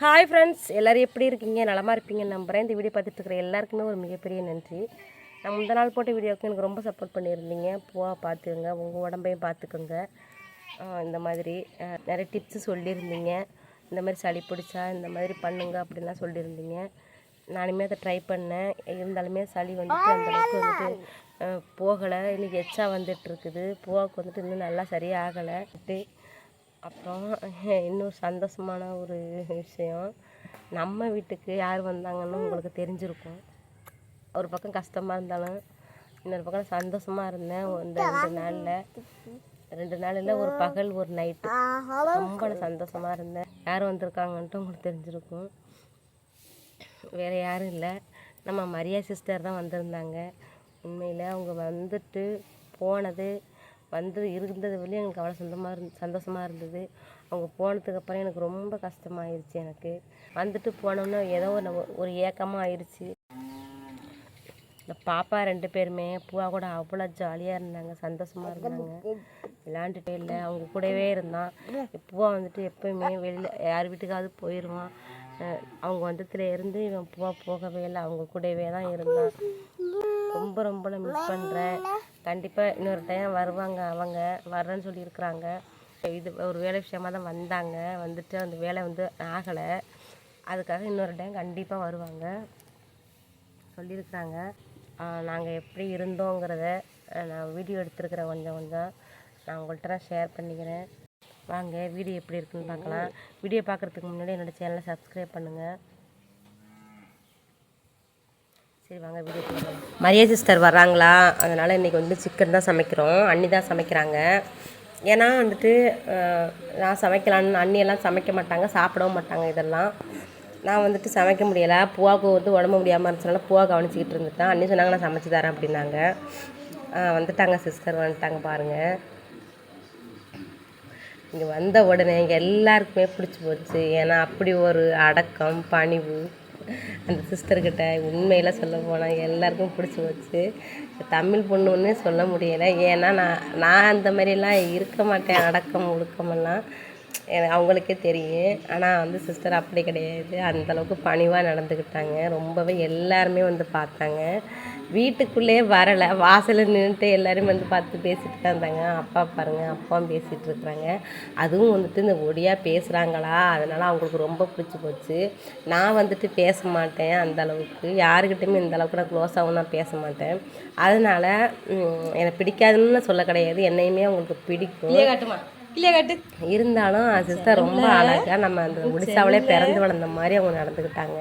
Hi friends எல்லோரும் எப்படி இருக்கீங்க? நலமாக இருப்பீங்கன்னு நம்புகிறேன் இந்த வீடியோ பார்த்துட்டு இருக்கிற எல்லாருக்குமே ஒரு மிகப்பெரிய நன்றி. நான் முந்த நாள் போட்ட வீடியோவுக்கு எனக்கு ரொம்ப சப்போர்ட் பண்ணியிருந்தீங்க. பூவாக பார்த்துக்கோங்க. உங்கள் உடம்பையும் பார்த்துக்கோங்க. இந்த மாதிரி நிறைய டிப்ஸு சொல்லியிருந்தீங்க. இந்த மாதிரி சளி பிடிச்சா இந்த மாதிரி பண்ணுங்க அப்படின்லாம் சொல்லியிருந்தீங்க. நானுமே அதை ட்ரை பண்ணேன். இருந்தாலுமே சளி வந்துட்டு அந்தளவுக்கு வந்துட்டு போகலை. இன்னைக்கு எச்சா வந்துட்டு இருக்குது. பூவாவுக்கு வந்துட்டு இன்னும் நல்லா சரியாகலை. அப்புறம் இன்னொரு சந்தோஷமான ஒரு விஷயம். நம்ம வீட்டுக்கு யார் வந்தாங்கன்னு உங்களுக்கு தெரிஞ்சிருக்கும். ஒரு பக்கம் கஷ்டமாக இருந்தாலும் இன்னொரு பக்கம் சந்தோஷமாக இருந்தேன் இந்த ரெண்டு நாளில். ரெண்டு நாளில் ஒரு பகல் ஒரு நைட்டு ரொம்ப சந்தோஷமாக இருந்தேன். யார் வந்திருக்காங்கன்ட்டு உங்களுக்கு தெரிஞ்சிருக்கும். வேறு யாரும் இல்லை. நம்ம மரியா சிஸ்டர் தான் வந்திருந்தாங்க. உண்மையில் அவங்க வந்துட்டு போனது வந்து இருந்தது வரையும் எனக்கு அவ்வளோ சொந்தமாக இருந் சந்தோஷமாக இருந்தது. அவங்க போனதுக்கப்புறம் எனக்கு ரொம்ப கஷ்டமாயிருச்சு எனக்கு. வந்துட்டு போனோன்னே ஏதோ ஒரு ஒரு ஏக்கமாக ஆயிடுச்சு இந்த பாப்பா ரெண்டு பேருமே பூவா கூட அவ்வளோ ஜாலியாக இருந்தாங்க சந்தோஷமாக இருந்தாங்க. விளாண்டுட்டே இல்லை அவங்க கூடவே இருந்தான். பூவா வந்துட்டு எப்பயுமே வெளியில் யார் வீட்டுக்காவது போயிடுவான் அவங்க வந்ததுல இருந்து இவன் பூவா போகவே இல்லை அவங்க கூடவே தான் இருந்தான். ரொம்ப ரொம்ப நான் மிஸ் பண்ணுறேன் கண்டிப்பாக இன்னொரு டைம் வருவாங்க அவங்க. வர்றேன்னு சொல்லியிருக்கிறாங்க. இது ஒரு வேலை விஷயமாக தான் வந்தாங்க. வந்துட்டு அந்த வேலை வந்து ஆகலை. அதுக்காக இன்னொரு டைம் கண்டிப்பாக வருவாங்க. சொல்லியிருக்கிறாங்க. நாங்கள் எப்படி இருந்தோங்கிறத நான் வீடியோ எடுத்துருக்கிறேன் கொஞ்சம் கொஞ்சம். நான் உங்கள்கிட்ட நான் ஷேர் பண்ணிக்கிறேன். வாங்க வீடியோ எப்படி இருக்குன்னு பார்க்கலாம். வீடியோ பார்க்குறதுக்கு முன்னாடி என்னோடய சேனலை சப்ஸ்கிரைப் பண்ணுங்கள் சரி வாங்க வீடியோ மரியா சிஸ்டர் வர்றாங்களா? அதனால் இன்றைக்கி வந்து சிக்கன் தான் சமைக்கிறோம். அண்ணி தான் சமைக்கிறாங்க. ஏன்னா வந்துட்டு நான் சமைக்கலான்னு அண்ணியெல்லாம் சமைக்க மாட்டாங்க சாப்பிடவும் மாட்டாங்க இதெல்லாம். நான் வந்துட்டு சமைக்க முடியலை. பூவாவுக்கு வந்து உடம்பு முடியாமல் இருந்துச்சுனால பூவா கவனிச்சிக்கிட்டு இருந்துட்டேன் அண்ணி சொன்னாங்க நான் சமைச்சு தரேன் அப்படின்னாங்க. வந்துட்டாங்க சிஸ்டர் வந்துட்டாங்க பாருங்கள் இங்கே வந்த உடனே இங்கே எல்லாருக்குமே பிடிச்சி போச்சு. ஏன்னா அப்படி ஒரு அடக்கம் பணிவு. அந்த சிஸ்டர்கிட்ட உண்மையில் சொல்ல போனால் எல்லாருக்கும் பிடிச்சி போச்சு. தமிழ் பொண்ணுன்னே சொல்ல முடியலை. ஏன்னா நான் நான் அந்த மாதிரிலாம் இருக்க மாட்டேன் அடக்கம் ஒழுக்கமெல்லாம். எனக்கு அவங்களுக்கே தெரியும். ஆனால் வந்து சிஸ்டர் அப்படி கிடையாது. அந்த அளவுக்கு பணிவாக நடந்துக்கிட்டாங்க ரொம்பவே எல்லாருமே வந்து பார்த்தாங்க. வீட்டுக்குள்ளே வரலை. வாசலில் நின்றுட்டு எல்லாரும் வந்து பார்த்து பேசிட்டு தான் இருந்தாங்க. அப்பா பாருங்கள் அப்பாவும் பேசிகிட்டு இருக்கிறாங்க. அதுவும் வந்துட்டு இந்த ஒடியா பேசுகிறாங்களா அதனால் அவங்களுக்கு ரொம்ப பிடிச்சி போச்சு. நான் வந்துட்டு பேச மாட்டேன் அந்த அளவுக்கு. யாருக்கிட்டையுமே இந்த அளவுக்கு நான் க்ளோஸாகவும் நான் பேச மாட்டேன். அதனால் எனக்கு பிடிக்காதுன்னு சொல்ல கிடையாது. என்னையுமே அவங்களுக்கு பிடிக்கும். இல்லையா காட்டு. இருந்தாலும் சிஸ்டர் ரொம்ப அழகாக நம்ம அந்த ஒடிசாவிலே பிறந்து வளர்ந்த மாதிரி அவங்க நடந்துக்கிட்டாங்க.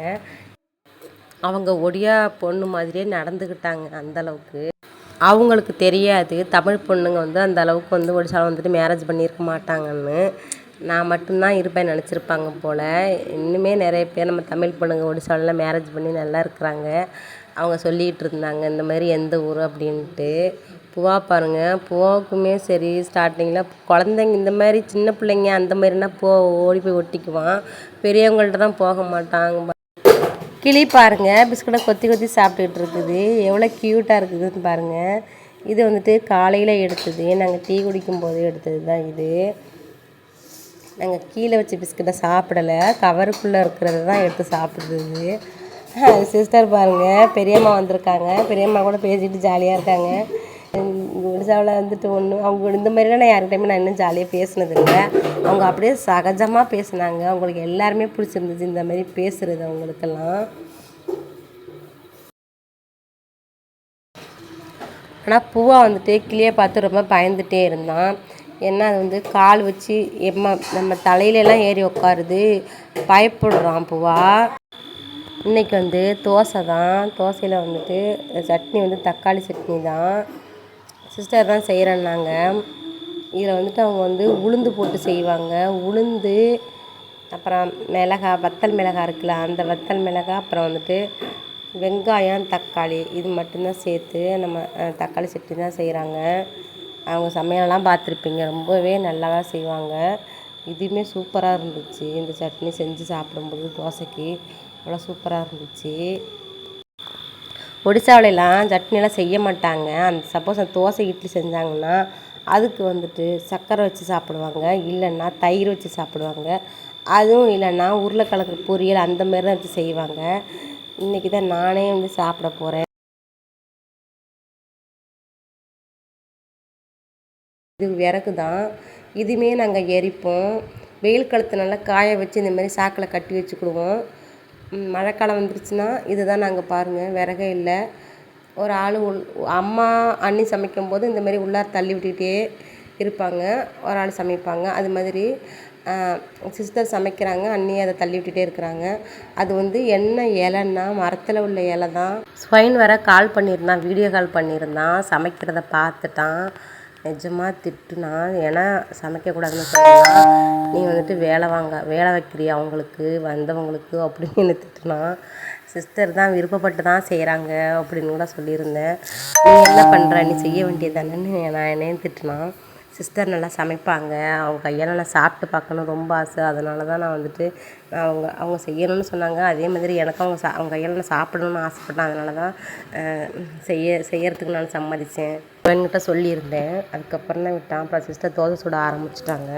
அவங்க ஒடியா பொண்ணு மாதிரியே நடந்துக்கிட்டாங்க அந்த அளவுக்கு. அவங்களுக்கு தெரியாது. தமிழ் பொண்ணுங்க வந்து அந்த அளவுக்கு வந்து ஒடிசாவில் வந்துட்டு மேரேஜ் பண்ணியிருக்க மாட்டாங்கன்னு. நான் மட்டும்தான் இருப்பேன் நினச்சிருப்பாங்க போல். இன்னுமே நிறைய பேர் நம்ம தமிழ் பொண்ணுங்க ஒடிசாவிலலாம் மேரேஜ் பண்ணி நல்லா இருக்கிறாங்க. அவங்க சொல்லிகிட்டு இருந்தாங்க இந்த மாதிரி எந்த ஊர் அப்படின்ட்டு. பூவா பாருங்க. பூவாவுக்குமே சரி ஸ்டார்டிங்கில் குழந்தைங்க இந்த மாதிரி சின்ன பிள்ளைங்க அந்த மாதிரினா பூ ஓடி போய் ஒட்டிக்குவான். பெரியவங்கள்ட்ட தான் போக மாட்டாங்க. கிளி பாருங்க பிஸ்கட்டை கொத்தி கொத்தி சாப்பிட்டுக்கிட்டு இருக்குது. எவ்வளோ க்யூட்டாக இருக்குதுன்னு பாருங்கள் இது வந்துட்டு காலையில் எடுத்தது. நாங்கள் டீ குடிக்கும் போது எடுத்தது தான் இது. நாங்கள் கீழே வச்ச பிஸ்கட்டை சாப்பிடலை. கவருக்குள்ளே இருக்கிறது தான் எடுத்து சாப்பிடுறது. சிஸ்டர் பாருங்கள் பெரியம்மா வந்திருக்காங்க. பெரியம்மா கூட பேசிட்டு ஜாலியாக இருக்காங்க. ஒடிசாவில் வந்துட்டு ஒன்று அவங்க இந்த மாதிரிலாம் நான் யார்கிட்டயுமே நான் இன்னும் ஜாலியாக பேசினதில்லை. அவங்க அப்படியே சகஜமாக பேசுனாங்க. அவங்களுக்கு எல்லாருமே பிடிச்சிருந்துச்சு இந்த மாதிரி பேசுகிறது அவங்களுக்கெல்லாம். ஆனால் பூவா வந்துட்டு கிளியை பார்த்து ரொம்ப பயந்துட்டே இருந்தான். ஏன்னா அது வந்து கால் வச்சு எம்ம நம்ம தலையிலலாம் ஏறி உட்காருது பயப்படுறான் பூவா. இன்னைக்கு வந்து தோசை தான். தோசையில் வந்துட்டு சட்னி வந்து தக்காளி சட்னி தான். சிஸ்டர் தான் செய்கிறேன்னாங்க இதில் வந்துட்டு அவங்க வந்து உளுந்து போட்டு செய்வாங்க. உளுந்து அப்புறம் மிளகா வத்தல் மிளகா இருக்குல்ல அந்த வத்தல் மிளகா அப்புறம் வந்துட்டு வெங்காயம் தக்காளி இது மட்டும்தான் சேர்த்து நம்ம தக்காளி சட்னி தான் செய்கிறாங்க அவங்க சமையலெல்லாம் பார்த்துருப்பீங்க. ரொம்பவே நல்லா செய்வாங்க. இதுவுமே சூப்பராக இருந்துச்சு. இந்த சட்னி செஞ்சு சாப்பிடும்போது தோசைக்கு. அவ்வளோ சூப்பராக இருந்துச்சு. ஒடிசாவிலலாம் சட்னிலாம் செய்ய மாட்டாங்க. அந்த சப்போஸ் அந்த தோசை இட்லி செஞ்சாங்கன்னா அதுக்கு வந்துட்டு சர்க்கரை வச்சு சாப்பிடுவாங்க. இல்லைன்னா தயிர் வச்சு சாப்பிடுவாங்க. அதுவும் இல்லைன்னா உருளைக்கிழங்கு பொரியல் அந்த மாதிரி தான் வச்சு செய்வாங்க. இன்றைக்கி தான் நானே வந்து சாப்பிட போகிறேன் இது விறகு தான் இதுவுமே நாங்கள் எரிப்போம். வெயில் காலத்து நல்லா காய வச்சு இந்த மாதிரி சாக்கில் கட்டி வச்சுக்கிடுவோம். மழைக்காலம் வந்துருச்சுன்னா இதுதான் நாங்கள் பாருங்கள் விறகே இல்லை. ஒரு ஆள் உள் அம்மா அண்ணி சமைக்கும்போது இந்த மாதிரி உள்ளார தள்ளி விட்டுக்கிட்டே இருப்பாங்க. ஒரு ஆள் சமைப்பாங்க. அது மாதிரி சிஸ்டர் சமைக்கிறாங்க அண்ணி அதை தள்ளி விட்டுட்டே இருக்கிறாங்க. அது வந்து என்ன இலைன்னா மரத்தில் உள்ள இலை தான் ஸ்வைன் வர கால் பண்ணியிருந்தான் வீடியோ கால் பண்ணியிருந்தான் சமைக்கிறத பார்த்துட்டான். நிஜமாக திட்டுனா ஏன்னா சமைக்கக்கூடாதுன்னு சொன்னா நீ வந்துட்டு வேலை வாங்க வேலை வைக்கிறியா அவங்களுக்கு வந்தவங்களுக்கு அப்படின்னு என்னை திட்டுனா சிஸ்டர் தான் விருப்பப்பட்டு தான் செய்கிறாங்க அப்படின்னு கூட சொல்லியிருந்தேன். நீ என்ன பண்ணுற நீ செய்ய வேண்டியதானேன்னு நான் என்னையும் திட்டுனா சிஸ்டர் நல்லா சமைப்பாங்க. அவங்க கையால் நான் சாப்பிட்டு பார்க்கணும். ரொம்ப ஆசை. அதனால தான் நான் வந்துட்டு நான் அவங்க அவங்க செய்யணும்னு சொன்னாங்க. அதே மாதிரி எனக்கும் அவங்க சா அவங்க கையால் நான் சாப்பிடணும்னு ஆசைப்பட்டேன். அதனால தான் செய்ய செய்யறதுக்கு நான் சம்மதித்தேன் என்கிட்ட சொல்லியிருந்தேன். அதுக்கப்புறம் தான் விட்டான். அப்புறம் சிஸ்டர் தோசை சுட ஆரம்பிச்சிட்டாங்க.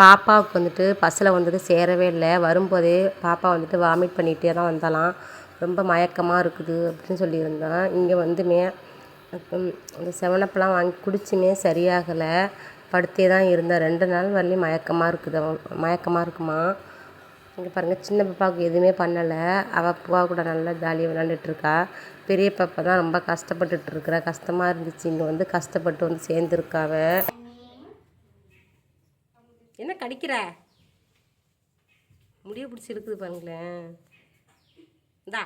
பாப்பாவுக்கு வந்துட்டு பஸ்ஸில் வந்துட்டு சேரவே இல்லை. வரும்போதே பாப்பா வந்துட்டு வாமிட் பண்ணிகிட்டே தான் வந்தாலாம். ரொம்ப மயக்கமாக இருக்குது அப்படின்னு சொல்லியிருந்தான் இங்கே வந்துமே அந்த இந்த வாங்கி குடிச்சுமே சரியாகலை. படுத்தே தான் இருந்தேன் ரெண்டு நாள் வரலையும் மயக்கமாக இருக்குது மயக்கமாக இருக்குமா? இங்கே பாருங்கள் சின்ன பாப்பாவுக்கு எதுவுமே பண்ணலை. அவள் பூவா கூட நல்லா ஜாலியாக விளாண்டுட்டுருக்கா பெரிய பாப்பா தான் ரொம்ப கஷ்டப்பட்டுட்டு இருக்கிறா கஷ்டமாக இருந்துச்சு. இங்கே வந்து கஷ்டப்பட்டு வந்து சேர்ந்துருக்காவ என்ன கடிக்கிற? முடிய பிடிச்சி இருக்குது பாருங்களேன். இந்தா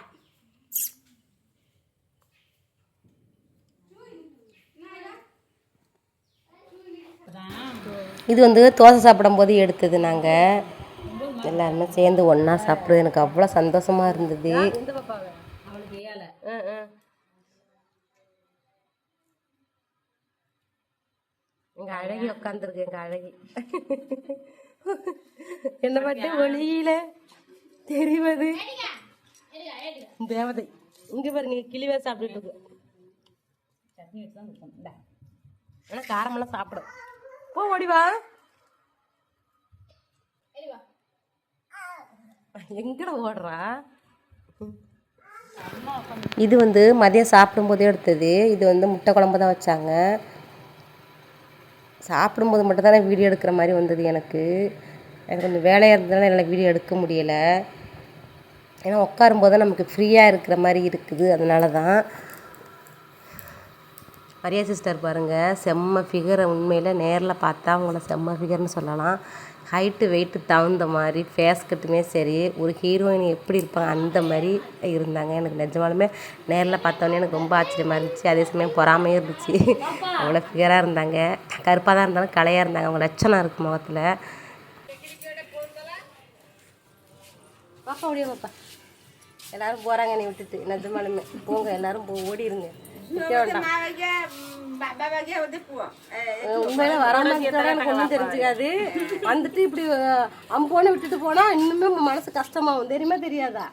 இது வந்து தோசை சாப்பிடும்போது எடுத்தது நாங்கள் எல்லாருமே சேர்ந்து ஒன்றா சாப்பிடுறது எனக்கு அவ்வளோ சந்தோஷமாக இருந்தது. ஆ, ஆ. எங்க அழகி உட்காந்துருக்கு எங்க அழகி என்ன மட்டும் ஒளியில தெரிவது தேவதை. இங்க பாருங்க கிளிவே சாப்பிட்டுட்டு இருக்கு. சட்னி வச்சு தான் கொடுக்கணும். இந்தா. ஆனா காரமெல்லாம் சாப்பிடும். போ ஓடி வா. எங்கட ஓடுறா? இது வந்து மதியம் சாப்பிடும்போதே எடுத்தது. இது வந்து முட்டை குழம்பு தான் வச்சாங்க. சாப்பிடும்போது மட்டும் தானே வீடியோ எடுக்கிற மாதிரி வந்தது எனக்கு. எனக்கு கொஞ்சம் வேலையாக இருந்ததுனால என்னால் வீடியோ எடுக்க முடியலை. ஏன்னா உட்காரும்போது நமக்கு ஃப்ரீயாக இருக்கிற மாதிரி இருக்குது. அதனால தான் மரியா சிஸ்டர் பாருங்கள் செம்ம ஃபிகரை உண்மையில் நேரில் பார்த்தா அவங்கள செம்ம ஃபிகர்னு சொல்லலாம். ஹைட்டு வெயிட்டு தகுந்த மாதிரி ஃபேஸ் கட்டுமே சரி ஒரு ஹீரோயின் எப்படி இருப்பாங்க அந்த மாதிரி இருந்தாங்க. எனக்கு நிஜமாலுமே நேரில் பார்த்தோன்னே எனக்கு ரொம்ப ஆச்சரியமாக இருந்துச்சு. அதே சமயம் பொறாமையும் இருந்துச்சு. அவ்வளோ ஃபிகராக இருந்தாங்க. கருப்பாக தான் இருந்தாலும் கலையாக இருந்தாங்க. அவங்க லட்சணம் இருக்கு முகத்தில். பாப்பா ஓடியா பாப்பா. எல்லாரும் போகிறாங்க நீ விட்டுட்டு. நிஜமாலுமே போங்க எல்லாரும் போ ஓடிடுங்க உண்மையில வரவங்க எனக்கு ஒன்றும் தெரிஞ்சுக்காது. வந்துட்டு இப்படி அம்போன்னு விட்டுட்டு போனா இன்னுமே மனசு கஷ்டமாகும். தெரியுமா தெரியாதா?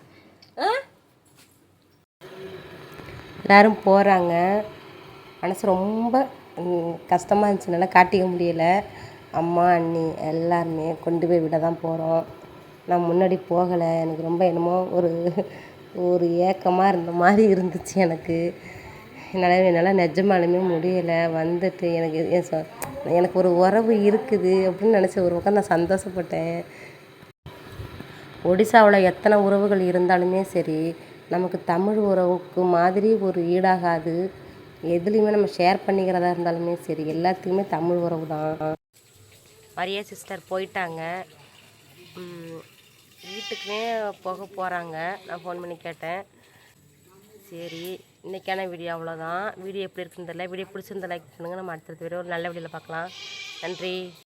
எல்லாரும் போகிறாங்க மனசு ரொம்ப கஷ்டமா இருந்துச்சுனால காட்டிக்க முடியல. அம்மா அண்ணி எல்லாருமே கொண்டு போய் விட தான் போகிறோம் நான் முன்னாடி போகலை. எனக்கு ரொம்ப என்னமோ ஒரு ஒரு ஏக்கமாக இருந்த மாதிரி இருந்துச்சு எனக்கு. என்னால் என்னால் நிஜமாலுமே முடியலை. வந்துட்டு எனக்கு என் சொ- எனக்கு ஒரு உறவு இருக்குது அப்படின்னு நினச்ச ஒரு பக்கம் நான் சந்தோஷப்பட்டேன். ஒடிசாவில் எத்தனை உறவுகள் இருந்தாலுமே சரி நமக்கு தமிழ் உறவுக்கு மாதிரி ஒரு ஈடாகாது. எதுலேயுமே நம்ம ஷேர் பண்ணிக்கிறதா இருந்தாலுமே சரி எல்லாத்துக்குமே தமிழ் உறவு தான் மரியா சிஸ்டர் போயிட்டாங்க. வீட்டுக்குமே போக போகிறாங்க நான் ஃபோன் பண்ணி கேட்டேன். சரி இன்றைக்கான வீடியோ அவ்வளோதான் வீடியோ எப்படி இருக்குன்னு தெரியல. வீடியோ பிடிச்சிருந்த லைக் பண்ணுங்கள் நம்ம அடுத்தடுத்த வீடியோ ஒரு நல்ல வீடியோவில் பார்க்கலாம். நன்றி.